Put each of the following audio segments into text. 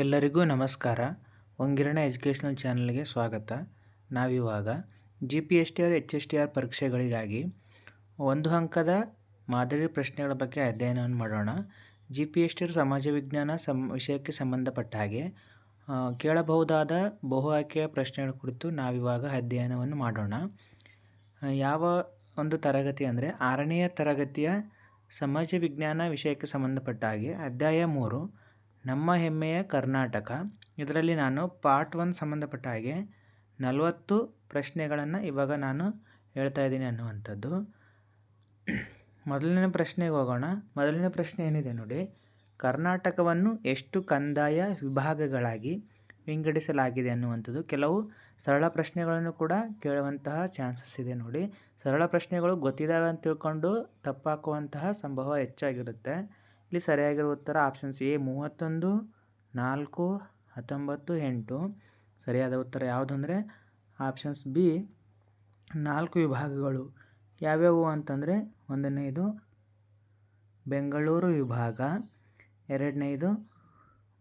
ಎಲ್ಲರಿಗೂ ನಮಸ್ಕಾರ. ಒಂಗಿರಣ ಎಜುಕೇಷ್ನಲ್ ಚಾನಲ್ಗೆ ಸ್ವಾಗತ. ನಾವಿವಾಗ G P S T R H S T R ಪರೀಕ್ಷೆಗಳಿಗಾಗಿ ಒಂದು ಅಂಕದ ಮಾದರಿ ಪ್ರಶ್ನೆಗಳ ಬಗ್ಗೆ ಅಧ್ಯಯನವನ್ನು ಮಾಡೋಣ. G P S T R ಸಮಾಜ ವಿಜ್ಞಾನ ಸಂ, ವಿಷಯಕ್ಕೆ ಸಂಬಂಧಪಟ್ಟ ಹಾಗೆ ಕೇಳಬಹುದಾದ ಬಹು ಆಯ್ಕೆಯ ಪ್ರಶ್ನೆಗಳ ಕುರಿತು ನಾವಿವಾಗ ಅಧ್ಯಯನವನ್ನು ಮಾಡೋಣ. ಯಾವ ಒಂದು ತರಗತಿ ಅಂದರೆ, ಆರನೆಯ ತರಗತಿಯ ಸಮಾಜ ವಿಜ್ಞಾನ ವಿಷಯಕ್ಕೆ ಸಂಬಂಧಪಟ್ಟ ಹಾಗೆ, ಅಧ್ಯಾಯ ಮೂರು ನಮ್ಮ ಹೆಮ್ಮೆಯ ಕರ್ನಾಟಕ. ಇದರಲ್ಲಿ ನಾನು ಪಾರ್ಟ್ ಒನ್ ಸಂಬಂಧಪಟ್ಟ ಹಾಗೆ ನಲವತ್ತು ಪ್ರಶ್ನೆಗಳನ್ನು ಇವಾಗ ನಾನು ಹೇಳ್ತಾ ಇದ್ದೀನಿ ಅನ್ನುವಂಥದ್ದು. ಮೊದಲನೇ ಪ್ರಶ್ನೆಗೆ ಹೋಗೋಣ. ಮೊದಲನೇ ಪ್ರಶ್ನೆ ಏನಿದೆ ನೋಡಿ. ಕರ್ನಾಟಕವನ್ನು ಎಷ್ಟು ಕಂದಾಯ ವಿಭಾಗಗಳಾಗಿ ವಿಂಗಡಿಸಲಾಗಿದೆ ಅನ್ನುವಂಥದ್ದು. ಕೆಲವು ಸರಳ ಪ್ರಶ್ನೆಗಳನ್ನು ಕೂಡ ಕೇಳುವಂತಹ ಚಾನ್ಸಸ್ ಇದೆ ನೋಡಿ. ಸರಳ ಪ್ರಶ್ನೆಗಳು ಗೊತ್ತಿದ್ದಾವೆ ಅಂತ ತಿಳ್ಕೊಂಡು ತಪ್ಪಾಕುವಂತಹ ಸಂಭವ ಹೆಚ್ಚಾಗಿರುತ್ತೆ. ಇಲ್ಲಿ ಸರಿಯಾಗಿರುವ ಉತ್ತರ? ಆಪ್ಷನ್ಸ್ ಎ, ಮೂವತ್ತೊಂದು, ನಾಲ್ಕು, ಹತ್ತೊಂಬತ್ತು, ಎಂಟು. ಸರಿಯಾದ ಉತ್ತರ ಯಾವುದಂದರೆ? ಆಪ್ಷನ್ಸ್ ಬಿ, ನಾಲ್ಕು ವಿಭಾಗಗಳು. ಯಾವ್ಯಾವು ಅಂತಂದರೆ? ಒಂದನೇದು ಬೆಂಗಳೂರು ವಿಭಾಗ, ಎರಡನೇದು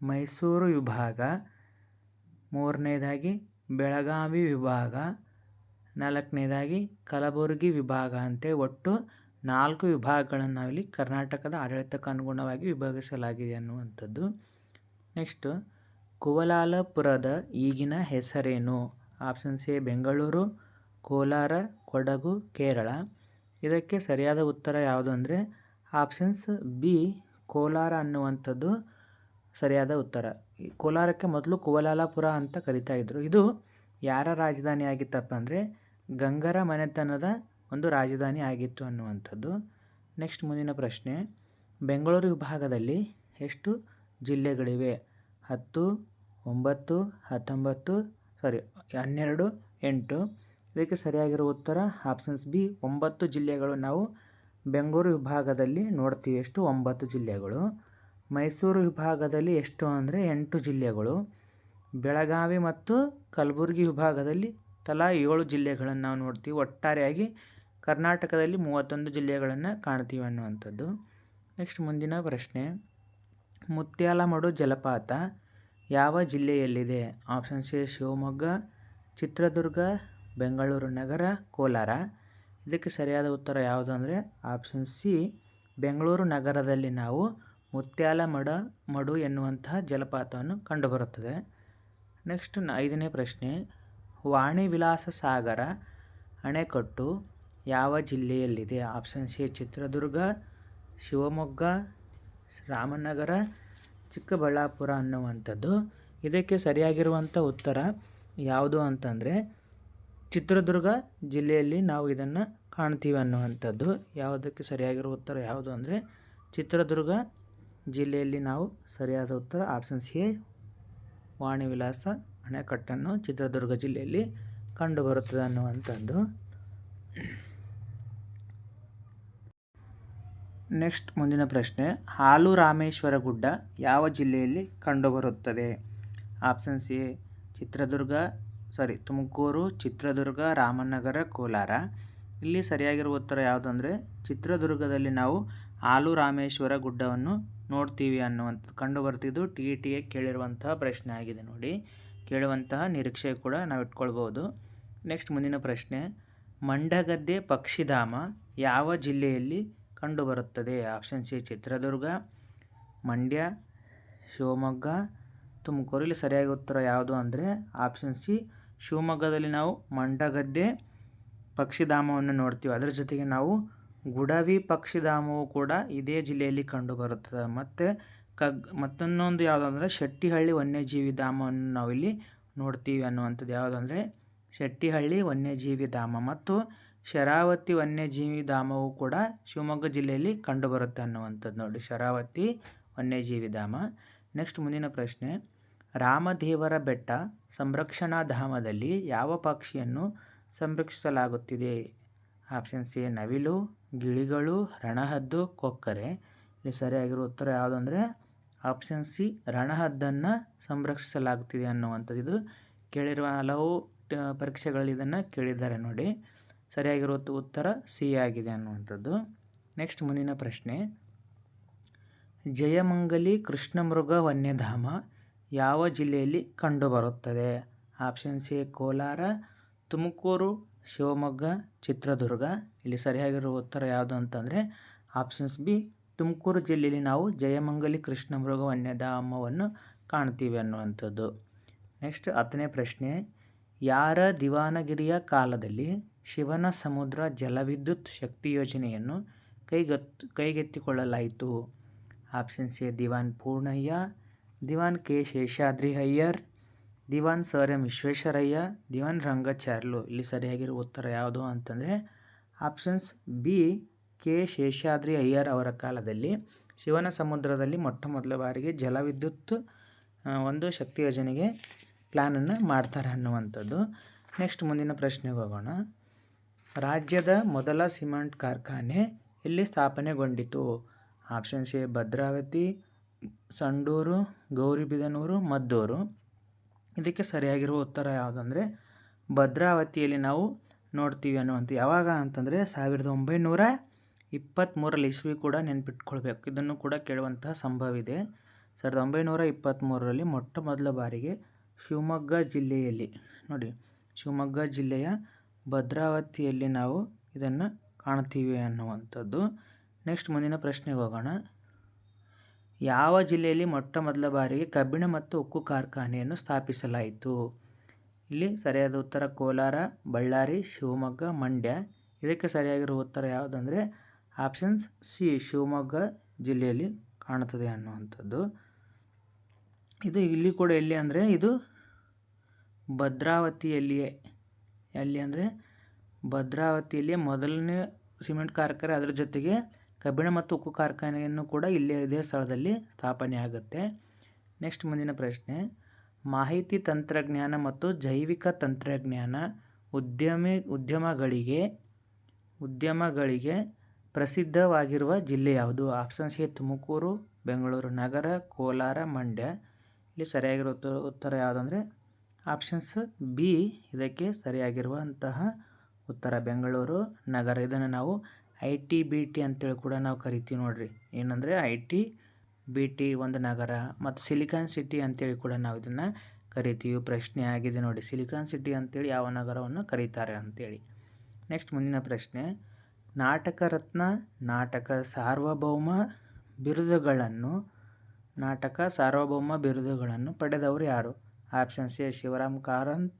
ಮೈಸೂರು ವಿಭಾಗ, ಮೂರನೇದಾಗಿ ಬೆಳಗಾವಿ ವಿಭಾಗ, ನಾಲ್ಕನೇದಾಗಿ ಕಲಬುರಗಿ ವಿಭಾಗ ಅಂತೆ ಒಟ್ಟು ನಾಲ್ಕು ವಿಭಾಗಗಳನ್ನು ನಾವಿಲ್ಲಿ ಕರ್ನಾಟಕದ ಆಡಳಿತಕ್ಕೆ ಅನುಗುಣವಾಗಿ ವಿಭಾಗಿಸಲಾಗಿದೆ ಅನ್ನುವಂಥದ್ದು. ನೆಕ್ಸ್ಟು ಕುವಲಾಲಪುರದ ಈಗಿನ ಹೆಸರೇನು? Option C Bengaluru, Kolar, Kodagu, Kerala. ಇದಕ್ಕೆ ಸರಿಯಾದ ಉತ್ತರ ಯಾವುದು ಅಂದರೆ ಆಪ್ಷನ್ಸ್ ಬಿ ಕೋಲಾರ ಅನ್ನುವಂಥದ್ದು ಸರಿಯಾದ ಉತ್ತರ. ಕೋಲಾರಕ್ಕೆ ಮೊದಲು ಕುವಲಾಲಪುರ ಅಂತ ಕರಿತಾ ಇದ್ದರು ಇದು ಯಾರ ರಾಜಧಾನಿ ಆಗಿತ್ತಪ್ಪ ಅಂದರೆ, ಗಂಗರ ಮನೆತನದ ಒಂದು ರಾಜಧಾನಿ ಆಗಿತ್ತು ಅನ್ನುವಂಥದ್ದು. ನೆಕ್ಸ್ಟ್ ಮುಂದಿನ ಪ್ರಶ್ನೆ. ಬೆಂಗಳೂರು ವಿಭಾಗದಲ್ಲಿ ಎಷ್ಟು ಜಿಲ್ಲೆಗಳಿವೆ? ಹತ್ತು, ಒಂಬತ್ತು, ಹತ್ತೊಂಬತ್ತು ಸಾರಿ ಹನ್ನೆರಡು, ಎಂಟು. ಇದಕ್ಕೆ ಸರಿಯಾಗಿರೋ ಉತ್ತರ ಆಪ್ಷನ್ಸ್ ಬಿ ಒಂಬತ್ತು ಜಿಲ್ಲೆಗಳು ನಾವು ಬೆಂಗಳೂರು ವಿಭಾಗದಲ್ಲಿ ನೋಡ್ತೀವಿ. ಎಷ್ಟು? ಒಂಬತ್ತು ಜಿಲ್ಲೆಗಳು. ಮೈಸೂರು ವಿಭಾಗದಲ್ಲಿ ಎಷ್ಟು ಅಂದರೆ ಎಂಟು ಜಿಲ್ಲೆಗಳು. ಬೆಳಗಾವಿ ಮತ್ತು ಕಲಬುರಗಿ ವಿಭಾಗದಲ್ಲಿ ತಲಾ ಏಳು ಜಿಲ್ಲೆಗಳನ್ನು ನಾವು ನೋಡ್ತೀವಿ. ಒಟ್ಟಾರೆಯಾಗಿ ಕರ್ನಾಟಕದಲ್ಲಿ ಮೂವತ್ತೊಂದು ಜಿಲ್ಲೆಗಳನ್ನು ಕಾಣ್ತೀವಿ ಅನ್ನುವಂಥದ್ದು. ನೆಕ್ಸ್ಟ್ ಮುಂದಿನ ಪ್ರಶ್ನೆ. ಮುತ್ಯಾಲಮಡು ಜಲಪಾತ ಯಾವ ಜಿಲ್ಲೆಯಲ್ಲಿದೆ? Option C Shivamogga, Chitradurga, Bengaluru Nagara, Kolar. ಇದಕ್ಕೆ ಸರಿಯಾದ ಉತ್ತರ ಯಾವುದು ಅಂದರೆ ಆಪ್ಷನ್ ಸಿ ಬೆಂಗಳೂರು ನಗರದಲ್ಲಿ ನಾವು ಮುತ್ಯಾಲಮಡ ಮಡು ಎನ್ನುವಂತಹ ಜಲಪಾತವನ್ನು ಕಂಡುಬರುತ್ತದೆ. ನೆಕ್ಸ್ಟ್ ಐದನೇ ಪ್ರಶ್ನೆ. ವಾಣಿ ವಿಲಾಸ ಸಾಗರ, ಅಣೆಕಟ್ಟು ಯಾವ ಜಿಲ್ಲೆಯಲ್ಲಿದೆ? ಆಪ್ಷನ್ ಸಿ, ಚಿತ್ರದುರ್ಗ, ಶಿವಮೊಗ್ಗ, ರಾಮನಗರ, ಚಿಕ್ಕಬಳ್ಳಾಪುರ ಅನ್ನುವಂಥದ್ದು. ಇದಕ್ಕೆ ಸರಿಯಾಗಿರುವಂಥ ಉತ್ತರ ಯಾವುದು ಅಂತಂದರೆ, ಚಿತ್ರದುರ್ಗ ಜಿಲ್ಲೆಯಲ್ಲಿ ನಾವು ಇದನ್ನು ಕಾಣ್ತೀವಿ ಅನ್ನುವಂಥದ್ದು. ಯಾವುದಕ್ಕೆ ಸರಿಯಾಗಿರುವ ಉತ್ತರ ಯಾವುದು ಅಂದರೆ, ಚಿತ್ರದುರ್ಗ ಜಿಲ್ಲೆಯಲ್ಲಿ ನಾವು ಸರಿಯಾದ ಉತ್ತರ ಆಪ್ಷನ್ ಸಿ, ವಾಣಿ ವಿಲಾಸ, ಅಣೆಕಟ್ಟನ್ನು ಚಿತ್ರದುರ್ಗ ಜಿಲ್ಲೆಯಲ್ಲಿ ಕಂಡುಬರುತ್ತದೆ ಅನ್ನುವಂಥದ್ದು. ನೆಕ್ಸ್ಟ್ ಮುಂದಿನ ಪ್ರಶ್ನೆ, ಹಾಲು ರಾಮೇಶ್ವರ ಗುಡ್ಡ ಯಾವ ಜಿಲ್ಲೆಯಲ್ಲಿ ಕಂಡುಬರುತ್ತದೆ? Options A Chitradurga sorry Tumakuru, Chitradurga, Ramanagara, Kolar. ಇಲ್ಲಿ ಸರಿಯಾಗಿರುವ ಉತ್ತರ ಯಾವುದು ಅಂದರೆ ಚಿತ್ರದುರ್ಗದಲ್ಲಿ ನಾವು ಹಾಲು ರಾಮೇಶ್ವರ ಗುಡ್ಡವನ್ನು ನೋಡ್ತೀವಿ ಅನ್ನುವಂಥದ್ದು ಕಂಡು ಬರ್ತಿದ್ದು ಟಿ ಟಿ ಎ ಕೇಳಿರುವಂತಹ ಪ್ರಶ್ನೆ ಆಗಿದೆ ನೋಡಿ. ಕೇಳುವಂತಹ ನಿರೀಕ್ಷೆ ಕೂಡ ನಾವು ಇಟ್ಕೊಳ್ಬೋದು. ನೆಕ್ಸ್ಟ್ ಮುಂದಿನ ಪ್ರಶ್ನೆ, ಮಂಡಗದ್ದೆ ಪಕ್ಷಿಧಾಮ ಯಾವ ಜಿಲ್ಲೆಯಲ್ಲಿ ಕಂಡುಬರುತ್ತದೆ. Option C, Chitradurga, Mandya, Shivamogga. Tumakuru, ಇಲ್ಲಿ ಸರಿಯಾಗಿ ಉತ್ತರ ಯಾವುದು ಅಂದರೆ ಆಪ್ಷನ್ ಸಿ, ಶಿವಮೊಗ್ಗದಲ್ಲಿ ನಾವು ಮಂಡಗದ್ದೆ ಪಕ್ಷಿಧಾಮವನ್ನು ನೋಡ್ತೀವಿ. ಅದರ ಜೊತೆಗೆ ನಾವು ಗುಡವಿ ಪಕ್ಷಿಧಾಮವು ಕೂಡ ಇದೇ ಜಿಲ್ಲೆಯಲ್ಲಿ ಕಂಡುಬರುತ್ತದೆ. ಮತ್ತು ಕಗ್, ಮತ್ತೊಂದೊಂದು ಯಾವುದು ಅಂದರೆ ಶೆಟ್ಟಿಹಳ್ಳಿ ವನ್ಯಜೀವಿ ಧಾಮವನ್ನು ನಾವಿಲ್ಲಿ ನೋಡ್ತೀವಿ ಅನ್ನುವಂಥದ್ದು ಯಾವುದಂದರೆ ಶೆಟ್ಟಿಹಳ್ಳಿ ವನ್ಯಜೀವಿ ಧಾಮ. ಮತ್ತು ಶರಾವತಿ ವನ್ಯಜೀವಿ ಧಾಮವು ಕೂಡ ಶಿವಮೊಗ್ಗ ಜಿಲ್ಲೆಯಲ್ಲಿ ಕಂಡುಬರುತ್ತೆ ಅನ್ನುವಂಥದ್ದು ನೋಡಿ. ಶರಾವತಿ ವನ್ಯಜೀವಿ ಧಾಮ. ನೆಕ್ಸ್ಟ್ ಮುಂದಿನ ಪ್ರಶ್ನೆ. ರಾಮದೇವರ ಬೆಟ್ಟ ಸಂರಕ್ಷಣಾ ಧಾಮದಲ್ಲಿ ಯಾವ ಪಕ್ಷಿಯನ್ನು ಸಂರಕ್ಷಿಸಲಾಗುತ್ತಿದೆ? ಆಪ್ಷನ್ ಸಿ ನವಿಲು, ಗಿಳಿಗಳು, ರಣಹದ್ದು, ಕೊಕ್ಕರೆ. ಇಲ್ಲಿ ಸರಿಯಾಗಿರೋ ಉತ್ತರ ಯಾವುದು ಅಂದರೆ ಆಪ್ಷನ್ ಸಿ ರಣಹದ್ದನ್ನು ಸಂರಕ್ಷಿಸಲಾಗುತ್ತಿದೆ ಅನ್ನುವಂಥದ್ದು. ಇದು ಕೇಳಿರುವ ಹಲವು ಪರೀಕ್ಷೆಗಳಲ್ಲಿ ಇದನ್ನು ಕೇಳಿದ್ದಾರೆ ನೋಡಿ. ಸರಿಯಾಗಿರೋ ಉತ್- ಉತ್ತರ ಸಿ ಆಗಿದೆ ಅನ್ನುವಂಥದ್ದು. ನೆಕ್ಸ್ಟ್ ಮುಂದಿನ ಪ್ರಶ್ನೆ. ಜಯಮಂಗಲಿ ಕೃಷ್ಣಮೃಗ ವನ್ಯಧಾಮ ಯಾವ ಜಿಲ್ಲೆಯಲ್ಲಿ ಕಂಡುಬರುತ್ತದೆ? Option C Kolar, Tumakuru, Shivamogga, Chitradurga. ಇಲ್ಲಿ ಸರಿಯಾಗಿರುವ ಉತ್ತರ ಯಾವುದು ಅಂತಂದರೆ ಆಪ್ಷನ್ಸ್ ಬಿ ತುಮಕೂರು ಜಿಲ್ಲೆಯಲ್ಲಿ ನಾವು ಜಯಮಂಗಲಿ ಕೃಷ್ಣಮೃಗ ವನ್ಯಧಾಮವನ್ನು ಕಾಣ್ತೀವಿ ಅನ್ನುವಂಥದ್ದು. ನೆಕ್ಸ್ಟ್ ಹತ್ತನೇ ಪ್ರಶ್ನೆ. ಯಾರ ದಿವಾನಗಿರಿಯ ಕಾಲದಲ್ಲಿ ಶಿವನ ಸಮುದ್ರ ಜಲವಿದ್ಯುತ್ ಶಕ್ತಿ ಯೋಜನೆಯನ್ನು ಕೈಗತ್, ಕೈಗೆತ್ತಿಕೊಳ್ಳಲಾಯಿತು. Option C Diwan Purnaiah, Diwan K Seshadri Iyer, Diwan sir M Visvesvaraya, Diwan Rangacharlu ಇಲ್ಲಿ ಸರಿಯಾಗಿರುವ ಉತ್ತರ ಯಾವುದು ಅಂತಂದರೆ options B K Seshadri Iyer ಅವರ ಕಾಲದಲ್ಲಿ ಶಿವನ ಸಮುದ್ರದಲ್ಲಿ ಮೊಟ್ಟ ಮೊದಲ ಬಾರಿಗೆ ಜಲವಿದ್ಯುತ್ ಒಂದು ಶಕ್ತಿ ಯೋಜನೆಗೆ ಪ್ಲ್ಯಾನನ್ನು ಮಾಡ್ತಾರೆ ಅನ್ನುವಂಥದ್ದು. ನೆಕ್ಸ್ಟ್ ಮುಂದಿನ ಪ್ರಶ್ನೆಗೆ ಹೋಗೋಣ. ರಾಜ್ಯದ ಮೊದಲ ಸಿಮೆಂಟ್ ಕಾರ್ಖಾನೆ ಎಲ್ಲಿ ಸ್ಥಾಪನೆಗೊಂಡಿತು. Option A Bhadravati, Sandur, Gauribidanur, Maddur. ಇದಕ್ಕೆ ಸರಿಯಾಗಿರುವ ಉತ್ತರ ಯಾವುದಂದರೆ, ಭದ್ರಾವತಿಯಲ್ಲಿ ನಾವು ನೋಡ್ತೀವಿ ಅನ್ನುವಂಥ ಯಾವಾಗ ಅಂತಂದರೆ, ಸಾವಿರದ ಒಂಬೈನೂರ ಇಪ್ಪತ್ತ್ಮೂರಲ್ಲಿ ಇಸ್ವಿ ಕೂಡ ನೆನ್ಪಿಟ್ಕೊಳ್ಬೇಕು. ಇದನ್ನು ಕೂಡ ಕೇಳುವಂತಹ ಸಂಭವ ಇದೆ ಸಾವಿರದ ಒಂಬೈನೂರ ಇಪ್ಪತ್ತ್ಮೂರರಲ್ಲಿ ಮೊಟ್ಟ ಮೊದಲ ಬಾರಿಗೆ ಶಿವಮೊಗ್ಗ ಜಿಲ್ಲೆಯಲ್ಲಿ, ನೋಡಿ, ಶಿವಮೊಗ್ಗ ಜಿಲ್ಲೆಯ ಭದ್ರಾವತಿಯಲ್ಲಿ ನಾವು ಇದನ್ನು ಕಾಣ್ತೀವಿ ಅನ್ನುವಂಥದ್ದು. ನೆಕ್ಸ್ಟ್ ಮುಂದಿನ ಪ್ರಶ್ನೆಗೆ ಹೋಗೋಣ. ಯಾವ ಜಿಲ್ಲೆಯಲ್ಲಿ ಮೊಟ್ಟ ಮೊದಲ ಬಾರಿಗೆ ಕಬ್ಬಿಣ ಮತ್ತು ಉಕ್ಕು ಕಾರ್ಖಾನೆಯನ್ನು ಸ್ಥಾಪಿಸಲಾಯಿತು? ಇಲ್ಲಿ ಸರಿಯಾದ ಉತ್ತರ ಕೋಲಾರ, ಬಳ್ಳಾರಿ, ಶಿವಮೊಗ್ಗ, ಮಂಡ್ಯ. ಇದಕ್ಕೆ ಸರಿಯಾಗಿರುವ ಉತ್ತರ ಯಾವುದಂದರೆ ಆಪ್ಷನ್ಸ್ ಸಿ ಶಿವಮೊಗ್ಗ ಜಿಲ್ಲೆಯಲ್ಲಿ ಕಾಣುತ್ತದೆ ಅನ್ನುವಂಥದ್ದು. ಇದು ಇಲ್ಲಿ ಕೂಡ ಎಲ್ಲಿ ಅಂದರೆ ಇದು ಭದ್ರಾವತಿಯಲ್ಲಿಯೇ. ಎಲ್ಲಿ ಅಂದರೆ ಭದ್ರಾವತಿಯಲ್ಲಿ ಮೊದಲನೇ ಸಿಮೆಂಟ್ ಕಾರ್ಖಾನೆ ಅದರ ಜೊತೆಗೆ ಕಬ್ಬಿಣ ಮತ್ತು ಉಕ್ಕು ಕಾರ್ಖಾನೆಯನ್ನು ಕೂಡ ಇಲ್ಲೇ ಇದೇ ಸ್ಥಳದಲ್ಲಿ ಸ್ಥಾಪನೆ ಆಗುತ್ತೆ. ನೆಕ್ಸ್ಟ್ ಮುಂದಿನ ಪ್ರಶ್ನೆ, ಮಾಹಿತಿ ತಂತ್ರಜ್ಞಾನ ಮತ್ತು ಜೈವಿಕ ತಂತ್ರಜ್ಞಾನ ಉದ್ಯಮಿ ಉದ್ಯಮಗಳಿಗೆ ಉದ್ಯಮಗಳಿಗೆ ಪ್ರಸಿದ್ಧವಾಗಿರುವ ಜಿಲ್ಲೆ ಯಾವುದು? Option C, Tumakuru, Bengaluru, Nagara, Kolar, Mandya. ಇಲ್ಲಿ ಸರಿಯಾಗಿರೋ ಉತ್ತರ ಯಾವುದಂದರೆ ಆಪ್ಷನ್ಸ್ ಬಿ ಇದಕ್ಕೆ ಸರಿಯಾಗಿರುವಂತಹ ಉತ್ತರ. ಬೆಂಗಳೂರು ನಗರ. ಇದನ್ನು ನಾವು ಐ ಟಿ ಬಿ ಟಿ ಅಂತೇಳಿ ಕೂಡ ನಾವು ಕರಿತೀವಿ ನೋಡಿರಿ. ಏನಂದರೆ ಐ ಟಿ ಬಿ ಟಿ ಒಂದು ನಗರ ಮತ್ತು ಸಿಲಿಕಾನ್ ಸಿಟಿ ಅಂತೇಳಿ ಕೂಡ ನಾವು ಇದನ್ನು ಕರಿತೀವಿ. ಪ್ರಶ್ನೆ ಆಗಿದೆ ನೋಡಿ. ಸಿಲಿಕಾನ್ ಸಿಟಿ ಅಂತೇಳಿ ಯಾವ ನಗರವನ್ನು ಕರೀತಾರೆ ಅಂತೇಳಿ. ನೆಕ್ಸ್ಟ್ ಮುಂದಿನ ಪ್ರಶ್ನೆ. ನಾಟಕ ರತ್ನ, ನಾಟಕ ಸಾರ್ವಭೌಮ ಬಿರುದುಗಳನ್ನು, ನಾಟಕ ಸಾರ್ವಭೌಮ ಬಿರುದುಗಳನ್ನು ಪಡೆದವರು ಯಾರು? ಆಪ್ಷನ್ ಸಿ ಶಿವರಾಮ್ ಕಾರಂತ್,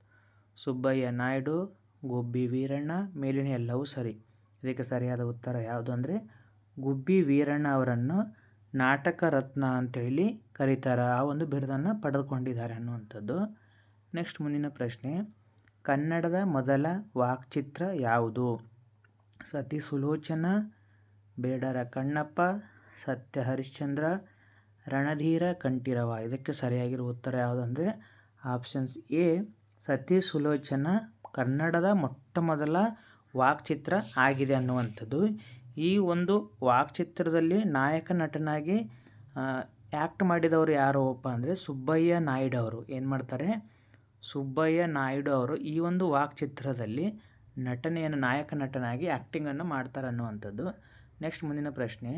ಸುಬ್ಬಯ್ಯ ನಾಯ್ಡು, ಗುಬ್ಬಿ ವೀರಣ್ಣ, ಮೇಲಿನ ಎಲ್ಲವೂ ಸರಿ. ಇದಕ್ಕೆ ಸರಿಯಾದ ಉತ್ತರ ಯಾವುದು ಅಂದರೆ, ಗುಬ್ಬಿ ವೀರಣ್ಣ ಅವರನ್ನು ನಾಟಕ ರತ್ನ ಅಂತೇಳಿ ಕರೀತಾರೆ. ಆ ಒಂದು ಬಿರುದನ್ನು ಪಡೆದುಕೊಂಡಿದ್ದಾರೆ ಅನ್ನುವಂಥದ್ದು. ನೆಕ್ಸ್ಟ್ ಮುಂದಿನ ಪ್ರಶ್ನೆ, ಕನ್ನಡದ ಮೊದಲ ವಾಕ್ಚಿತ್ರ ಯಾವುದು? ಸತಿ ಸುಲೋಚನ, ಬೇಡರ ಕಣ್ಣಪ್ಪ, ಸತ್ಯ ಹರಿಶ್ಚಂದ್ರ, ರಣಧೀರ ಕಂಠೀರವ. ಇದಕ್ಕೆ ಸರಿಯಾಗಿರುವ ಉತ್ತರ ಯಾವುದಂದರೆ ಆಪ್ಷನ್ಸ್ ಎ ಸತಿ ಸುಲೋಚನ ಕನ್ನಡದ ಮೊಟ್ಟ ಮೊದಲ ವಾಕ್ಚಿತ್ರ ಆಗಿದೆ ಅನ್ನುವಂಥದ್ದು. ಈ ಒಂದು ವಾಕ್ಚಿತ್ರದಲ್ಲಿ ನಾಯಕ ನಟನಾಗಿ ಆ್ಯಕ್ಟ್ ಮಾಡಿದವರು ಯಾರಪ್ಪ ಅಂದರೆ ಸುಬ್ಬಯ್ಯ ನಾಯ್ಡು ಅವರು. ಏನು ಮಾಡ್ತಾರೆ? ಸುಬ್ಬಯ್ಯ ನಾಯ್ಡು ಅವರು ಈ ಒಂದು ವಾಕ್ಚಿತ್ರದಲ್ಲಿ ನಟನೆಯನ್ನು, ನಾಯಕ ನಟನಾಗಿ ಆ್ಯಕ್ಟಿಂಗನ್ನು ಮಾಡ್ತಾರೆ ಅನ್ನುವಂಥದ್ದು. ನೆಕ್ಸ್ಟ್ ಮುಂದಿನ ಪ್ರಶ್ನೆ,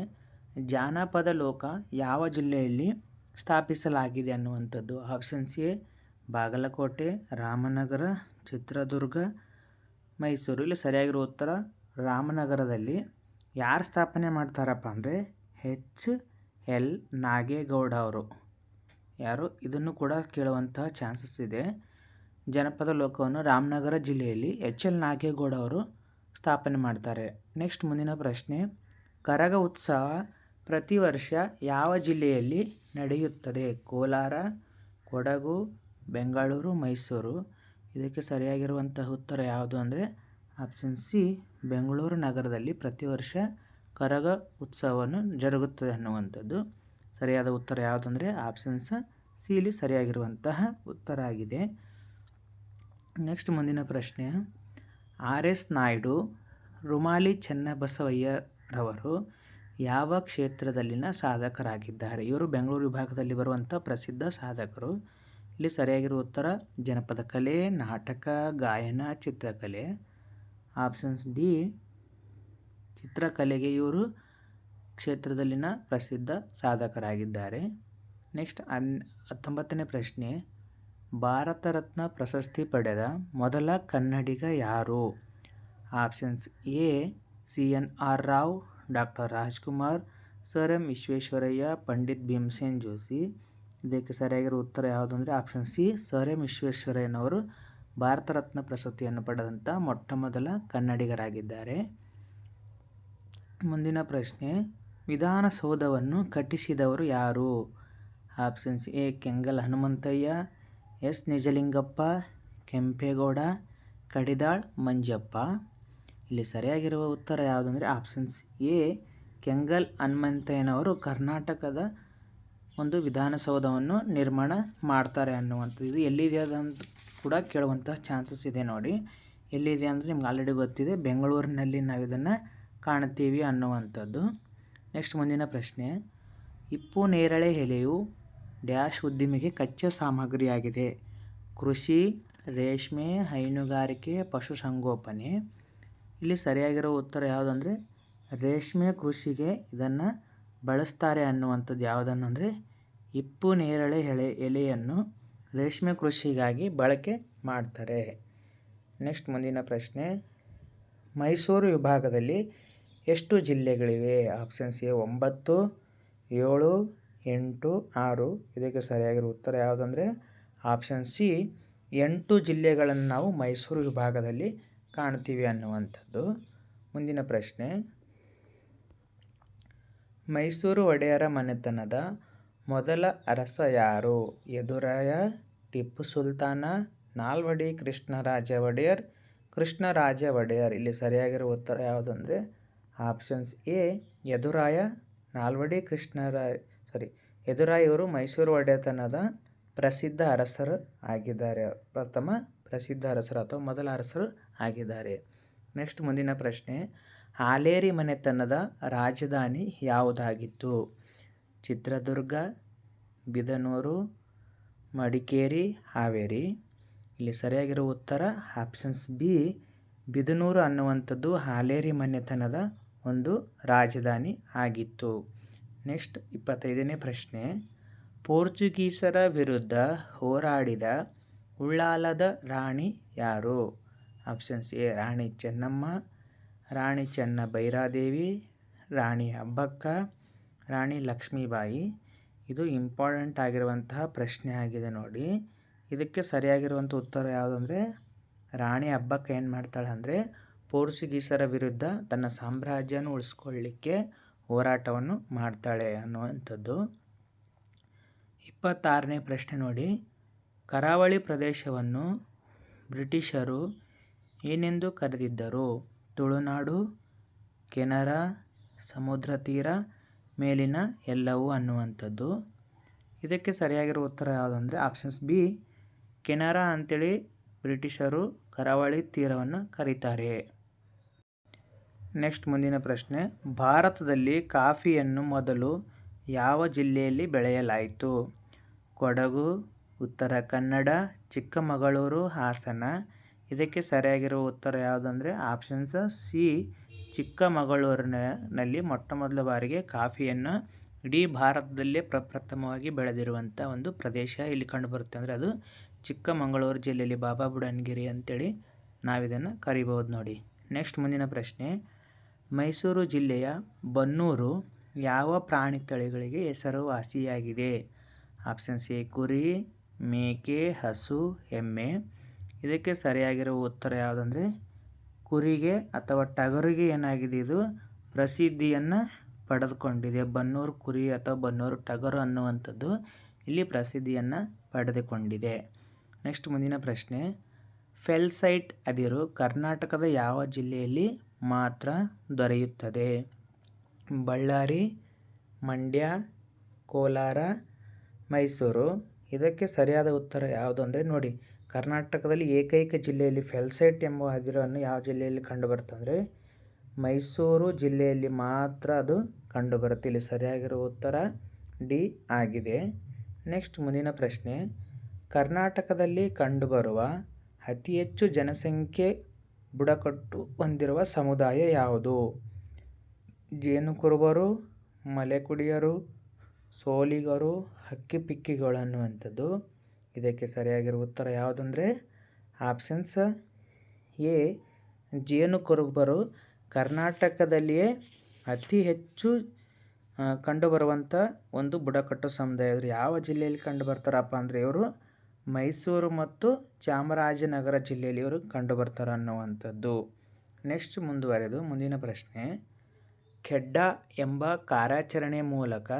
ಜಾನಪದ ಲೋಕ ಯಾವ ಜಿಲ್ಲೆಯಲ್ಲಿ ಸ್ಥಾಪಿಸಲಾಗಿದೆ ಅನ್ನುವಂಥದ್ದು. Options A Bagalkot, Ramanagara, Chitradurga, Mysuru. ಇಲ್ಲಿ ಸರಿಯಾಗಿರೋ ಉತ್ತರ ರಾಮನಗರದಲ್ಲಿ. ಯಾರು ಸ್ಥಾಪನೆ ಮಾಡ್ತಾರಪ್ಪ ಅಂದರೆ ಹೆಚ್ ಎಲ್. ನಾಗೇಗೌಡ ಅವರು. ಯಾರು? ಇದನ್ನು ಕೂಡ ಕೇಳುವಂತಹ ಚಾನ್ಸಸ್ ಇದೆ. ಜನಪದ ಲೋಕವನ್ನು ರಾಮನಗರ ಜಿಲ್ಲೆಯಲ್ಲಿ ಎಚ್. ಎಲ್. ನಾಗೇಗೌಡ ಅವರು ಸ್ಥಾಪನೆ ಮಾಡ್ತಾರೆ. ನೆಕ್ಸ್ಟ್ ಮುಂದಿನ ಪ್ರಶ್ನೆ. ಕರಗ ಉತ್ಸವ ಪ್ರತಿ ವರ್ಷ ಯಾವ ಜಿಲ್ಲೆಯಲ್ಲಿ ನಡೆಯುತ್ತದೆ? ಕೋಲಾರ, ಕೊಡಗು ಬೆಂಗಳೂರು, ಮೈಸೂರು. ಇದಕ್ಕೆ ಸರಿಯಾಗಿರುವಂತಹ ಉತ್ತರ ಯಾವುದು ಅಂದರೆ, ಆಪ್ಷನ್ ಸಿ, ಬೆಂಗಳೂರು ನಗರದಲ್ಲಿ ಪ್ರತಿ ವರ್ಷ ಕರಗ ಉತ್ಸವವನ್ನು ಜರುಗುತ್ತದೆ ಅನ್ನುವಂಥದ್ದು. ಸರಿಯಾದ ಉತ್ತರ ಯಾವುದು ಅಂದರೆ ಆಪ್ಷನ್ಸ್ ಸಿಲಿ ಸರಿಯಾಗಿರುವಂತಹ ಉತ್ತರ ಆಗಿದೆ. ನೆಕ್ಸ್ಟ್ ಮುಂದಿನ ಪ್ರಶ್ನೆ. ಆರ್ ಎಸ್ ನಾಯ್ಡು, ರುಮಾಲಿ ಚೆನ್ನಬಸವಯ್ಯರವರು ಯಾವ ಕ್ಷೇತ್ರದಲ್ಲಿನ ಸಾಧಕರಾಗಿದ್ದಾರೆ? ಇವರು ಬೆಂಗಳೂರು ವಿಭಾಗದಲ್ಲಿ ಬರುವಂಥ ಪ್ರಸಿದ್ಧ ಸಾಧಕರು. ಇಲ್ಲಿ ಸರಿಯಾಗಿರುವ ಉತ್ತರ ಜನಪದ ಕಲೆ, ನಾಟಕ, ಗಾಯನ, ಚಿತ್ರಕಲೆ. ಆಪ್ಷನ್ಸ್ ಡಿ ಚಿತ್ರಕಲೆಗೆ ಇವರು ಕ್ಷೇತ್ರದಲ್ಲಿನ ಪ್ರಸಿದ್ಧ ಸಾಧಕರಾಗಿದ್ದಾರೆ. ನೆಕ್ಸ್ಟ್ ಹನ್, ಹತ್ತೊಂಬತ್ತನೇ ಪ್ರಶ್ನೆ. ಭಾರತ ರತ್ನ ಪ್ರಶಸ್ತಿ ಪಡೆದ ಮೊದಲ ಕನ್ನಡಿಗ ಯಾರು? Options A C N R Rao, doctor Rajkumar, sir M Visvesvaraya, Pandit Bhimsen Joshi ಇದಕ್ಕೆ ಸರಿಯಾಗಿರೋ ಉತ್ತರ ಯಾವುದು ಅಂದರೆ ಆಪ್ಷನ್ ಸಿ, ಸರ್ ಎಂ. ವಿಶ್ವೇಶ್ವರಯ್ಯನವರು ಭಾರತ ರತ್ನ ಪ್ರಶಸ್ತಿಯನ್ನು ಪಡೆದಂಥ ಮೊಟ್ಟ ಮೊದಲ ಕನ್ನಡಿಗರಾಗಿದ್ದಾರೆ. ಮುಂದಿನ ಪ್ರಶ್ನೆ, ವಿಧಾನಸೌಧವನ್ನು ಕಟ್ಟಿಸಿದವರು ಯಾರು? Options A. Kengal Hanumanthaiah, S. Nijalingappa, Kempegowda, Kadidal, Manjappa. ಇಲ್ಲಿ ಸರಿಯಾಗಿರುವ ಉತ್ತರ ಯಾವುದಂದರೆ ಆಪ್ಷನ್ಸ್ ಎ. ಕೆಂಗಲ್ ಹನುಮಂತಯ್ಯನವರು ಕರ್ನಾಟಕದ ಒಂದು ವಿಧಾನಸೌಧವನ್ನು ನಿರ್ಮಾಣ ಮಾಡ್ತಾರೆ ಅನ್ನುವಂಥದ್ದು. ಇದು ಎಲ್ಲಿದೆ ಅಂತ ಕೂಡ ಕೇಳುವಂತಹ ಚಾನ್ಸಸ್ ಇದೆ ನೋಡಿ. ಎಲ್ಲಿದೆ ಅಂದರೆ ನಿಮ್ಗೆ ಆಲ್ರೆಡಿ ಗೊತ್ತಿದೆ. ಬೆಂಗಳೂರಿನಲ್ಲಿ ನಾವು ಇದನ್ನು ಕಾಣ್ತೀವಿ ಅನ್ನುವಂಥದ್ದು. ನೆಕ್ಸ್ಟ್ ಮುಂದಿನ ಪ್ರಶ್ನೆ. ಇಪ್ಪು ನೇರಳೆ ಎಲೆಯು ಡ್ಯಾಶ್ ಉದ್ದಿಮೆಗೆ ಕಚ್ಚಾ ಸಾಮಗ್ರಿಯಾಗಿದೆ. ಕೃಷಿ, ರೇಷ್ಮೆ, ಹೈನುಗಾರಿಕೆ ಪಶುಸಂಗೋಪನೆ ಇಲ್ಲಿ ಸರಿಯಾಗಿರೋ ಉತ್ತರ ಯಾವುದಂದರೆ, ರೇಷ್ಮೆ ಕೃಷಿಗೆ ಇದನ್ನು ಬಳಸ್ತಾರೆ ಅನ್ನುವಂಥದ್ದು ಯಾವುದನ್ನು ಅಂದರೆ ಇಪ್ಪು ನೇರಳೆ ಎಳೆ, ಎಲೆಯನ್ನು ರೇಷ್ಮೆ ಕೃಷಿಗಾಗಿ ಬಳಕೆ ಮಾಡ್ತಾರೆ. ನೆಕ್ಸ್ಟ್ ಮುಂದಿನ ಪ್ರಶ್ನೆ. ಮೈಸೂರು ವಿಭಾಗದಲ್ಲಿ ಎಷ್ಟು ಜಿಲ್ಲೆಗಳಿವೆ? ಆಪ್ಷನ್ಸ್ ಎ ಒಂಬತ್ತು, ಏಳು, ಎಂಟು, ಆರು. ಇದಕ್ಕೆ ಸರಿಯಾಗಿರೋ ಉತ್ತರ ಯಾವುದಂದರೆ ಆಪ್ಷನ್ ಸಿ ಎಂಟು ಜಿಲ್ಲೆಗಳನ್ನು ನಾವು ಮೈಸೂರು ವಿಭಾಗದಲ್ಲಿ ಕಾಣ್ತೀವಿ ಅನ್ನುವಂಥದ್ದು. ಮುಂದಿನ ಪ್ರಶ್ನೆ. ಮೈಸೂರು ಒಡೆಯರ ಮನೆತನದ ಮೊದಲ ಅರಸ ಯಾರು? ಎದುರಾಯ ಟಿಪ್ಪು ಸುಲ್ತಾನ, ನಾಲ್ವಡಿ ಕೃಷ್ಣರಾಜ ಒಡೆಯರ್ ಕೃಷ್ಣರಾಜ ಒಡೆಯರ್ ಇಲ್ಲಿ ಸರಿಯಾಗಿರೋ ಉತ್ತರ ಯಾವುದು ಅಂದರೆ options A Yaduraya Nalvadi Krishnaraya sorry ಎದುರಾಯವರು Mysuru ಒಡೆತನದ ಪ್ರಸಿದ್ಧ ಅರಸರು ಆಗಿದ್ದಾರೆ. ಪ್ರಥಮ ಪ್ರಸಿದ್ಧ ಅರಸರು ಅಥವಾ ಮೊದಲ ಅರಸರು ಆಗಿದ್ದಾರೆ. ನೆಕ್ಸ್ಟ್ ಮುಂದಿನ ಪ್ರಶ್ನೆ, ಹಾಲೇರಿ ಮನೆತನದ ರಾಜಧಾನಿ ಯಾವುದಾಗಿತ್ತು? ಚಿತ್ರದುರ್ಗ, ಬಿದನೂರು, ಮಡಿಕೇರಿ, ಹಾವೇರಿ. ಇಲ್ಲಿ ಸರಿಯಾಗಿರೋ ಉತ್ತರ ಆಪ್ಷನ್ಸ್ ಬಿ, ಬಿದನೂರು ಅನ್ನುವಂಥದ್ದು ಹಾಲೇರಿ ಮನೆತನದ ಒಂದು ರಾಜಧಾನಿ ಆಗಿತ್ತು. ನೆಕ್ಸ್ಟ್ ಇಪ್ಪತ್ತೈದನೇ ಪ್ರಶ್ನೆ. ಪೋರ್ಚುಗೀಸರ ವಿರುದ್ಧ ಹೋರಾಡಿದ ಉಳ್ಳಾಲದ ರಾಣಿ ಯಾರು? ಆಪ್ಷನ್ಸ್ ಎ, ರಾಣಿ ಚೆನ್ನಮ್ಮ, ರಾಣಿ ಚೆನ್ನ ಭೈರಾದೇವಿ ರಾಣಿ ಹಬ್ಬಕ್ಕ ರಾಣಿ ಲಕ್ಷ್ಮೀಬಾಯಿ, ಇದು ಇಂಪಾರ್ಟೆಂಟ್ ಆಗಿರುವಂತಹ ಪ್ರಶ್ನೆ ಆಗಿದೆ ನೋಡಿ. ಇದಕ್ಕೆ ಸರಿಯಾಗಿರುವಂಥ ಉತ್ತರ ಯಾವುದಂದರೆ ರಾಣಿ ಹಬ್ಬಕ್ಕೆ ಏನು ಮಾಡ್ತಾಳೆ ಅಂದರೆ, ಪೋರ್ಚುಗೀಸರ ವಿರುದ್ಧ ತನ್ನ ಸಾಮ್ರಾಜ್ಯನ ಉಳಿಸ್ಕೊಳ್ಳಿಕ್ಕೆ ಹೋರಾಟವನ್ನು ಮಾಡ್ತಾಳೆ ಅನ್ನುವಂಥದ್ದು. ಇಪ್ಪತ್ತಾರನೇ ಪ್ರಶ್ನೆ ನೋಡಿ. ಕರಾವಳಿ ಪ್ರದೇಶವನ್ನು ಬ್ರಿಟಿಷರು ಏನೆಂದು ಕರೆದಿದ್ದರು? ತುಳುನಾಡು, ಕೆನರಾ, ಸಮುದ್ರ ತೀರ ಮೇಲಿನ ಎಲ್ಲವೂ ಅನ್ನುವಂಥದ್ದು. ಇದಕ್ಕೆ ಸರಿಯಾಗಿರೋ ಉತ್ತರ ಯಾವುದಂದರೆ ಆಪ್ಷನ್ಸ್ ಬಿ ಕೆನರಾ ಅಂತೇಳಿ ಬ್ರಿಟಿಷರು ಕರಾವಳಿ ತೀರವನ್ನು ಕರೀತಾರೆ. ನೆಕ್ಸ್ಟ್ ಮುಂದಿನ ಪ್ರಶ್ನೆ, ಭಾರತದಲ್ಲಿ ಕಾಫಿಯನ್ನು ಮೊದಲು ಯಾವ ಜಿಲ್ಲೆಯಲ್ಲಿ ಬೆಳೆಯಲಾಯಿತು? ಕೊಡಗು, ಉತ್ತರ ಕನ್ನಡ, ಚಿಕ್ಕಮಗಳೂರು, ಹಾಸನ. ಇದಕ್ಕೆ ಸರಿಯಾಗಿರುವ ಉತ್ತರ ಯಾವುದಂದರೆ ಆಪ್ಷನ್ಸ್ ಸಿ ಚಿಕ್ಕಮಗಳೂರಿನಲ್ಲಿ ಮೊಟ್ಟ ಮೊದಲ ಬಾರಿಗೆ ಕಾಫಿಯನ್ನು ಇಡೀ ಭಾರತದಲ್ಲೇ ಪ್ರಪ್ರಥಮವಾಗಿ ಬೆಳೆದಿರುವಂಥ ಒಂದು ಪ್ರದೇಶ ಇಲ್ಲಿ ಕಂಡುಬರುತ್ತೆ. ಅಂದರೆ ಅದು ಚಿಕ್ಕಮಗಳೂರು ಜಿಲ್ಲೆಯಲ್ಲಿ ಬಾಬಾ ಬುಡನ್ಗಿರಿ ಅಂತೇಳಿ ನಾವಿದನ್ನು ಕರಿಬೋದು ನೋಡಿ. ನೆಕ್ಸ್ಟ್ ಮುಂದಿನ ಪ್ರಶ್ನೆ, ಮೈಸೂರು ಜಿಲ್ಲೆಯ ಬನ್ನೂರು ಯಾವ ಪ್ರಾಣಿ ತಳಿಗಳಿಗೆ ಹೆಸರುವಾಸಿಯಾಗಿದೆ? ಆಪ್ಷನ್ ಸಿ, ಕುರಿ, ಮೇಕೆ, ಹಸು, ಎಮ್ಮೆ. ಇದಕ್ಕೆ ಸರಿಯಾಗಿರುವ ಉತ್ತರ ಯಾವುದಂದರೆ ಕುರಿಗೆ ಅಥವಾ ಟಗರಿಗೆ ಏನಾಗಿದೆ ಇದು? ಪ್ರಸಿದ್ಧಿಯನ್ನು ಪಡೆದುಕೊಂಡಿದೆ. ಬನ್ನೂರು ಕುರಿ ಅಥವಾ ಬನ್ನೂರು ಟಗರು ಅನ್ನುವಂಥದ್ದು ಇಲ್ಲಿ ಪ್ರಸಿದ್ಧಿಯನ್ನು ಪಡೆದುಕೊಂಡಿದೆ. ನೆಕ್ಸ್ಟ್ ಮುಂದಿನ ಪ್ರಶ್ನೆ. ಫೆಲ್ಸೈಟ್ ಅದಿರು ಕರ್ನಾಟಕದ ಯಾವ ಜಿಲ್ಲೆಯಲ್ಲಿ ಮಾತ್ರ ದೊರೆಯುತ್ತದೆ? ಬಳ್ಳಾರಿ, ಮಂಡ್ಯ, ಕೋಲಾರ, ಮೈಸೂರು. ಇದಕ್ಕೆ ಸರಿಯಾದ ಉತ್ತರ ಯಾವುದು ಅಂದರೆ ನೋಡಿ. ಕರ್ನಾಟಕದಲ್ಲಿ ಏಕೈಕ ಜಿಲ್ಲೆಯಲ್ಲಿ ಫೆಲ್ಸೈಟ್ ಎಂಬ ಅದಿರನ್ನು ಯಾವ ಜಿಲ್ಲೆಯಲ್ಲಿ ಕಂಡುಬರುತ್ತಂದರೆ ಮೈಸೂರು ಜಿಲ್ಲೆಯಲ್ಲಿ ಮಾತ್ರ ಅದು ಕಂಡುಬರುತ್ತೆ ಇಲ್ಲಿ ಸರಿಯಾಗಿರುವ ಉತ್ತರ ಡಿ ಆಗಿದೆ. ನೆಕ್ಸ್ಟ್ ಮುಂದಿನ ಪ್ರಶ್ನೆ, ಕರ್ನಾಟಕದಲ್ಲಿ ಕಂಡುಬರುವ ಅತಿ ಹೆಚ್ಚು ಜನಸಂಖ್ಯೆ ಬುಡಕಟ್ಟು ಹೊಂದಿರುವ ಸಮುದಾಯ ಯಾವುದು? ಜೇನು ಕುರುಬರು ಮಲೆಕುಡಿಯರು, ಸೋಲಿಗರು, ಹಕ್ಕಿಪಿಕ್ಕಿಗಳು ಅನ್ನುವಂಥದ್ದು. ಇದಕ್ಕೆ ಸರಿಯಾಗಿರುವ ಉತ್ತರ ಯಾವುದಂದರೆ ಆಪ್ಷನ್ಸ್ ಎ, ಜೇನು ಕುರುಬರು ಕರ್ನಾಟಕದಲ್ಲಿಯೇ ಅತಿ ಹೆಚ್ಚು ಕಂಡುಬರುವಂಥ ಒಂದು ಬುಡಕಟ್ಟು ಸಮುದಾಯ. ಇವರು ಯಾವ ಜಿಲ್ಲೆಯಲ್ಲಿ ಕಂಡು ಬರ್ತಾರಪ್ಪ ಅಂದರೆ ಇವರು ಮೈಸೂರು ಮತ್ತು ಚಾಮರಾಜನಗರ ಜಿಲ್ಲೆಯಲ್ಲಿ ಇವರು ಕಂಡುಬರ್ತಾರೆ ಅನ್ನುವಂಥದ್ದು. ನೆಕ್ಸ್ಟ್ ಮುಂದುವರೆದು ಮುಂದಿನ ಪ್ರಶ್ನೆ. ಖೆಡ್ಡ ಎಂಬ ಕಾರ್ಯಾಚರಣೆ ಮೂಲಕ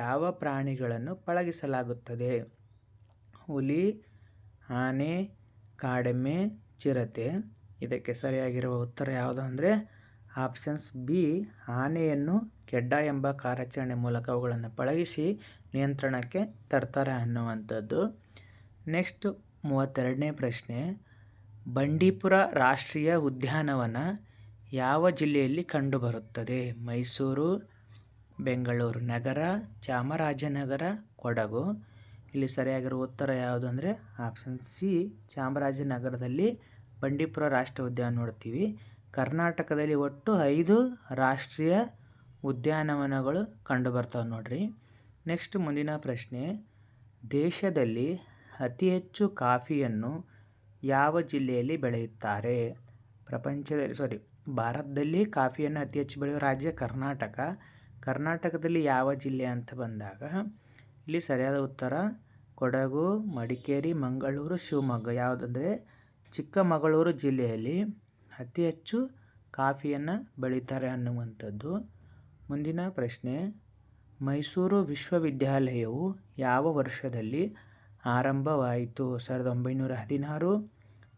ಯಾವ ಪ್ರಾಣಿಗಳನ್ನು ಪಳಗಿಸಲಾಗುತ್ತದೆ? ಹುಲಿ, ಆನೆ, ಕಾಡೆಮ್ಮೆ, ಚಿರತೆ. ಇದಕ್ಕೆ ಸರಿಯಾಗಿರುವ ಉತ್ತರ ಯಾವುದು ಅಂದರೆ ಆಪ್ಷನ್ಸ್ ಬಿ, ಆನೆಯನ್ನು ಕೆಡ್ಡ ಎಂಬ ಕಾರ್ಯಾಚರಣೆ ಮೂಲಕ ಅವುಗಳನ್ನು ಪಳಗಿಸಿ ನಿಯಂತ್ರಣಕ್ಕೆ ತರ್ತಾರೆ ಅನ್ನುವಂಥದ್ದು. ನೆಕ್ಸ್ಟ್ ಮೂವತ್ತೆರಡನೇ ಪ್ರಶ್ನೆ, ಬಂಡೀಪುರ ರಾಷ್ಟ್ರೀಯ ಉದ್ಯಾನವನ ಯಾವ ಜಿಲ್ಲೆಯಲ್ಲಿ ಕಂಡುಬರುತ್ತದೆ? ಮೈಸೂರು, ಬೆಂಗಳೂರು ನಗರ, ಚಾಮರಾಜನಗರ, ಕೊಡಗು. ಇಲ್ಲಿ ಸರಿಯಾಗಿರುವ ಉತ್ತರ ಯಾವುದು ಅಂದರೆ ಆಪ್ಷನ್ ಸಿ ಚಾಮರಾಜನಗರದಲ್ಲಿ ಬಂಡೀಪುರ ರಾಷ್ಟ್ರೀಯ ಉದ್ಯಾನ ನೋಡ್ತೀವಿ. ಕರ್ನಾಟಕದಲ್ಲಿ ಒಟ್ಟು ಐದು ರಾಷ್ಟ್ರೀಯ ಉದ್ಯಾನವನಗಳು ಕಂಡು ಕಂಡುಬರ್ತವೆ ನೋಡ್ರಿ. ನೆಕ್ಸ್ಟ್ ಮುಂದಿನ ಪ್ರಶ್ನೆ, ದೇಶದಲ್ಲಿ ಅತಿ ಹೆಚ್ಚು ಕಾಫಿಯನ್ನು ಯಾವ ಜಿಲ್ಲೆಯಲ್ಲಿ ಬೆಳೆಯುತ್ತಾರೆ? ಪ್ರಪಂಚದಲ್ಲಿ ಸಾರಿ ಭಾರತದಲ್ಲಿ ಕಾಫಿಯನ್ನು ಅತಿ ಹೆಚ್ಚು ಬೆಳೆಯುವ ರಾಜ್ಯ ಕರ್ನಾಟಕ. ಕರ್ನಾಟಕದಲ್ಲಿ ಯಾವ ಜಿಲ್ಲೆ ಅಂತ ಬಂದಾಗ, ಇಲ್ಲಿ ಸರಿಯಾದ ಉತ್ತರ ಕೊಡಗು, ಮಡಿಕೇರಿ, ಮಂಗಳೂರು, ಶಿವಮೊಗ್ಗ ಯಾವುದಂದರೆ ಚಿಕ್ಕಮಗಳೂರು ಜಿಲ್ಲೆಯಲ್ಲಿ ಅತಿ ಹೆಚ್ಚು ಕಾಫಿಯನ್ನು ಬೆಳೀತಾರೆ ಅನ್ನುವಂಥದ್ದು. ಮುಂದಿನ ಪ್ರಶ್ನೆ, ಮೈಸೂರು ವಿಶ್ವವಿದ್ಯಾಲಯವು ಯಾವ ವರ್ಷದಲ್ಲಿ ಆರಂಭವಾಯಿತು? ಸಾವಿರದ ಒಂಬೈನೂರ ಹದಿನಾರು,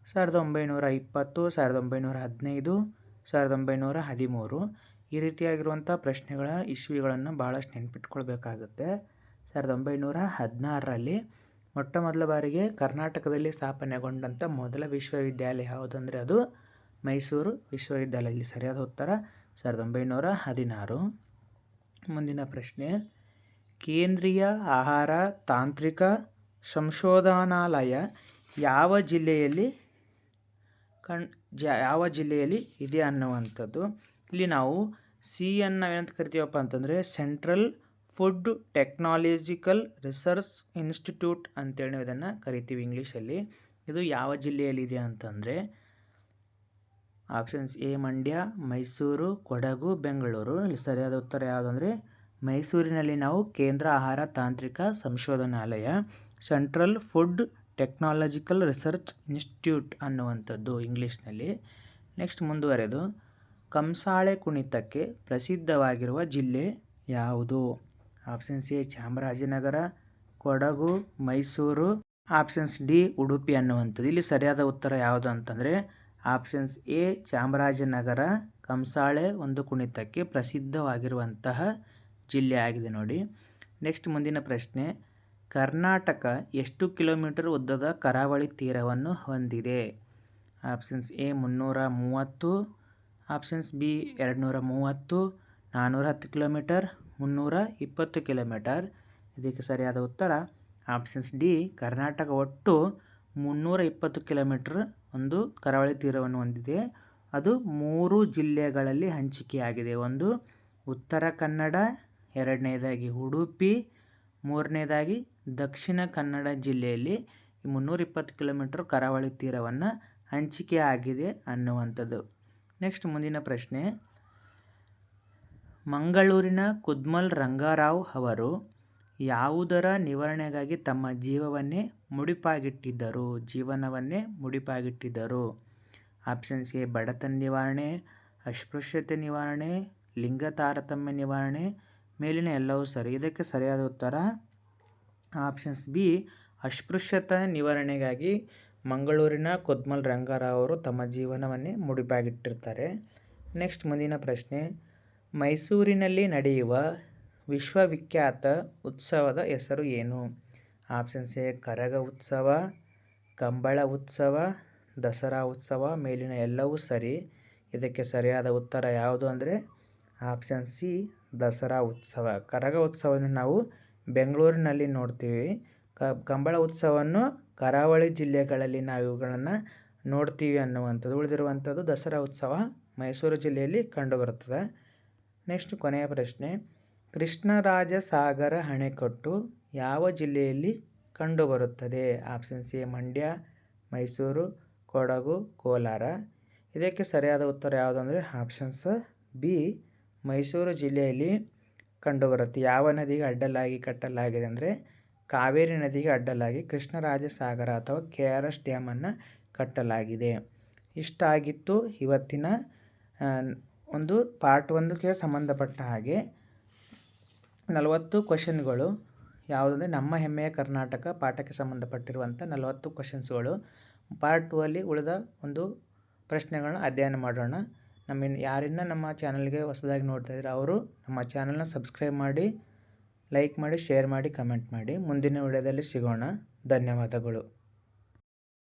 ಸಾವಿರದ ಒಂಬೈನೂರ ಇಪ್ಪತ್ತು, ಸಾವಿರದ ಒಂಬೈನೂರ ಹದಿನೈದು, ಸಾವಿರದ ಒಂಬೈನೂರ ಹದಿಮೂರು ಈ ರೀತಿಯಾಗಿರುವಂಥ ಪ್ರಶ್ನೆಗಳ ಇಶ್ವಿಗಳನ್ನು ಭಾಳಷ್ಟು ನೆನ್ಪಿಟ್ಕೊಳ್ಬೇಕಾಗುತ್ತೆ. ಸಾವಿರದ ಒಂಬೈನೂರ ಹದಿನಾರರಲ್ಲಿ ಮೊಟ್ಟ ಮೊದಲ ಬಾರಿಗೆ ಕರ್ನಾಟಕದಲ್ಲಿ ಸ್ಥಾಪನೆಗೊಂಡಂಥ ಮೊದಲ ವಿಶ್ವವಿದ್ಯಾಲಯ ಯಾವುದಂದರೆ ಅದು ಮೈಸೂರು ವಿಶ್ವವಿದ್ಯಾಲಯ ಇಲ್ಲಿ ಸರಿಯಾದ ಉತ್ತರ ಸಾವಿರದ ಒಂಬೈನೂರ ಹದಿನಾರು. ಮುಂದಿನ ಪ್ರಶ್ನೆ, ಕೇಂದ್ರೀಯ ಆಹಾರ ತಾಂತ್ರಿಕ ಸಂಶೋಧನಾಲಯ ಯಾವ ಜಿಲ್ಲೆಯಲ್ಲಿ ಕಣ್ ಯಾವ ಜಿಲ್ಲೆಯಲ್ಲಿ ಇದೆ ಅನ್ನುವಂಥದ್ದು. ಇಲ್ಲಿ ನಾವು ಸಿ ಅನ್ನು ಏನಂತ ಕರಿತೀವಪ್ಪ ಅಂತಂದರೆ central food technological research institute ಅಂತೇಳಿ ಇದನ್ನು ಕರಿತೀವಿ ಇಂಗ್ಲೀಷಲ್ಲಿ. ಇದು ಯಾವ ಜಿಲ್ಲೆಯಲ್ಲಿದೆ ಅಂತಂದರೆ ಆಪ್ಷನ್ಸ್ ಎ ಮಂಡ್ಯ, ಮೈಸೂರು, ಕೊಡಗು, ಬೆಂಗಳೂರು. ಇಲ್ಲಿ ಸರಿಯಾದ ಉತ್ತರ ಯಾವುದಂದರೆ ಮೈಸೂರಿನಲ್ಲಿ ನಾವು ಕೇಂದ್ರ ಆಹಾರ ತಾಂತ್ರಿಕ ಸಂಶೋಧನಾಲಯ, central food technological research institute ಅನ್ನುವಂಥದ್ದು ಇಂಗ್ಲೀಷ್ನಲ್ಲಿ. ನೆಕ್ಸ್ಟ್ ಮುಂದುವರೆದು, ಕಂಸಾಳೆ ಕುಣಿತಕ್ಕೆ ಪ್ರಸಿದ್ಧವಾಗಿರುವ ಜಿಲ್ಲೆ ಯಾವುದು? Options A Chamarajanagara, Kodagu, Mysuru. Options D, Udupi ಅನ್ನುವಂಥದ್ದು. ಇಲ್ಲಿ ಸರಿಯಾದ ಉತ್ತರ ಯಾವುದು ಅಂತಂದರೆ, ಆಪ್ಷನ್ಸ್ ಎ, ಚಾಮರಾಜನಗರ, ಕಂಸಾಳೆ, ಒಂದು ಕುಣಿತಕ್ಕೆ ಪ್ರಸಿದ್ಧವಾಗಿರುವಂತಹ ಜಿಲ್ಲೆ ಆಗಿದೆ ನೋಡಿ. ನೆಕ್ಸ್ಟ್ ಮುಂದಿನ ಪ್ರಶ್ನೆ, ಕರ್ನಾಟಕ ಎಷ್ಟು ಕಿಲೋಮೀಟರ್ ಉದ್ದದ ಕರಾವಳಿ ತೀರವನ್ನು ಹೊಂದಿದೆ? ಆಪ್ಷನ್ಸ್ ಎ, ಮುನ್ನೂರ ಮೂವತ್ತು. ಆಪ್ಷನ್ಸ್ ಬಿ ಎರಡು ನೂರ ಮೂವತ್ತು. ನಾನ್ನೂರ ಹತ್ತು ಕಿಲೋಮೀಟರ್. ಮುನ್ನೂರ ಇಪ್ಪತ್ತು ಕಿಲೋಮೀಟರ್. ಇದಕ್ಕೆ ಸರಿಯಾದ ಉತ್ತರ ಆಪ್ಷನ್ಸ್ ಡಿ, ಕರ್ನಾಟಕ ಒಟ್ಟು ಮುನ್ನೂರ ಇಪ್ಪತ್ತು ಕಿಲೋಮೀಟ್ರ್ ಒಂದು ಕರಾವಳಿ ತೀರವನ್ನು ಹೊಂದಿದೆ. ಅದು ಮೂರು ಜಿಲ್ಲೆಗಳಲ್ಲಿ ಹಂಚಿಕೆಯಾಗಿದೆ. ಒಂದು, ಉತ್ತರ ಕನ್ನಡ, ಎರಡನೇದಾಗಿ ಉಡುಪಿ, ಮೂರನೇದಾಗಿ ದಕ್ಷಿಣ ಕನ್ನಡ ಜಿಲ್ಲೆಯಲ್ಲಿ ಮುನ್ನೂರ ಇಪ್ಪತ್ತು ಕಿಲೋಮೀಟ್ರ್ ಕರಾವಳಿ ತೀರವನ್ನು ಹಂಚಿಕೆ ಆಗಿದೆ ಅನ್ನುವಂಥದ್ದು. ನೆಕ್ಸ್ಟ್ ಮುಂದಿನ ಪ್ರಶ್ನೆ ಮಂಗಳೂರಿನ ಕುದ್ಮಲ್ ರಂಗಾರಾವ್ ಅವರು ಯಾವುದರ ನಿವಾರಣೆಗಾಗಿ ತಮ್ಮ ಜೀವವನ್ನೇ ಮುಡಿಪಾಗಿಟ್ಟಿದ್ದರು? ಜೀವನವನ್ನೇ ಮುಡಿಪಾಗಿಟ್ಟಿದ್ದರು. ಆಪ್ಷನ್ಸ್ ಎ, ಬಡತನ ನಿವಾರಣೆ, ಅಸ್ಪೃಶ್ಯತೆ ನಿವಾರಣೆ, ಲಿಂಗ ತಾರತಮ್ಯ ನಿವಾರಣೆ, ಮೇಲಿನ ಎಲ್ಲವೂ ಸರಿ. ಇದಕ್ಕೆ ಸರಿಯಾದ ಉತ್ತರ ಆಪ್ಷನ್ಸ್ ಬಿ, ಅಸ್ಪೃಶ್ಯತೆ ನಿವಾರಣೆಗಾಗಿ ಮಂಗಳೂರಿನ ಕುದ್ಮಲ್ ರಂಗಾರಾವ್ ಅವರು ತಮ್ಮ ಜೀವನವನ್ನೇ ಮುಡಿಪಾಗಿಟ್ಟಿರ್ತಾರೆ. ನೆಕ್ಸ್ಟ್ ಮುಂದಿನ ಪ್ರಶ್ನೆ ಮೈಸೂರಿನಲ್ಲಿ ನಡೆಯುವ ವಿಶ್ವವಿಖ್ಯಾತ ಉತ್ಸವದ ಹೆಸರು ಏನು? ಆಪ್ಷನ್ಸ್ ಎ ಕರಗ ಉತ್ಸವ, ಕಂಬಳ ಉತ್ಸವ, ದಸರಾ ಉತ್ಸವ, ಮೇಲಿನ ಎಲ್ಲವೂ ಸರಿ. ಇದಕ್ಕೆ ಸರಿಯಾದ ಉತ್ತರ ಯಾವುದು ಅಂದರೆ ಆಪ್ಷನ್ ಸಿ, ದಸರಾ ಉತ್ಸವ. ಕರಗ ಉತ್ಸವವನ್ನು ನಾವು ಬೆಂಗಳೂರಿನಲ್ಲಿ ನೋಡ್ತೀವಿ. ಕಂಬಳ ಉತ್ಸವವನ್ನು ಕರಾವಳಿ ಜಿಲ್ಲೆಗಳಲ್ಲಿ ನಾವು ಇವುಗಳನ್ನು ನೋಡ್ತೀವಿ ಅನ್ನುವಂಥದ್ದು, ಉಳಿದಿರುವಂಥದ್ದು ದಸರಾ ಉತ್ಸವ ಮೈಸೂರು ಜಿಲ್ಲೆಯಲ್ಲಿ ಕಂಡುಬರುತ್ತದೆ ನೆಕ್ಸ್ಟ್ ಕೊನೆಯ ಪ್ರಶ್ನೆ. ಕೃಷ್ಣರಾಜಸಾಗರ ಅಣೆಕಟ್ಟು ಯಾವ ಜಿಲ್ಲೆಯಲ್ಲಿ ಕಂಡುಬರುತ್ತದೆ? Option C, Mandya, Mysuru, Kodagu, Kolar. ಇದಕ್ಕೆ ಸರಿಯಾದ ಉತ್ತರ ಯಾವುದು ಅಂದರೆ ಆಪ್ಷನ್ಸ್ ಬಿ, ಮೈಸೂರು ಜಿಲ್ಲೆಯಲ್ಲಿ ಕಂಡುಬರುತ್ತೆ. ಯಾವ ನದಿಗೆ ಅಡ್ಡಲಾಗಿ ಕಟ್ಟಲಾಗಿದೆ ಅಂದರೆ ಕಾವೇರಿ ನದಿಗೆ ಅಡ್ಡಲಾಗಿ ಕೃಷ್ಣರಾಜಸಾಗರ ಅಥವಾ ಕೆ ಆರ್ ಎಸ್ ಡ್ಯಾಮನ್ನು ಕಟ್ಟಲಾಗಿದೆ. ಇಷ್ಟಾಗಿತ್ತು ಇವತ್ತಿನ ಒಂದು ಪಾರ್ಟ್ ಒಂದಕ್ಕೆ ಸಂಬಂಧಪಟ್ಟ ಹಾಗೆ ನಲವತ್ತು ಕ್ವಶನ್ಗಳು ಯಾವುದಂದರೆ ನಮ್ಮ ಹೆಮ್ಮೆಯ ಕರ್ನಾಟಕ ಪಾಠಕ್ಕೆ ಸಂಬಂಧಪಟ್ಟಿರುವಂಥ ನಲವತ್ತು ಕ್ವಶನ್ಸ್ಗಳು ಪಾರ್ಟ್ ಟೂ ಅಲ್ಲಿ ಉಳಿದ ಒಂದು ಪ್ರಶ್ನೆಗಳನ್ನ ಅಧ್ಯಯನ ಮಾಡೋಣ. ನಮ್ಮ ಯಾರಿನ್ನ ನಮ್ಮ ಚಾನಲ್ಗೆ ಹೊಸದಾಗಿ ನೋಡ್ತಾ ಇದ್ದಾರೆ ಅವರು ನಮ್ಮ ಚಾನಲ್ನ ಸಬ್ಸ್ಕ್ರೈಬ್ ಮಾಡಿ ಲೈಕ್ ಮಾಡಿ ಶೇರ್ ಮಾಡಿ ಕಮೆಂಟ್ ಮಾಡಿ. ಮುಂದಿನ ವಿಡಿಯೋದಲ್ಲಿ ಸಿಗೋಣ. ಧನ್ಯವಾದಗಳು.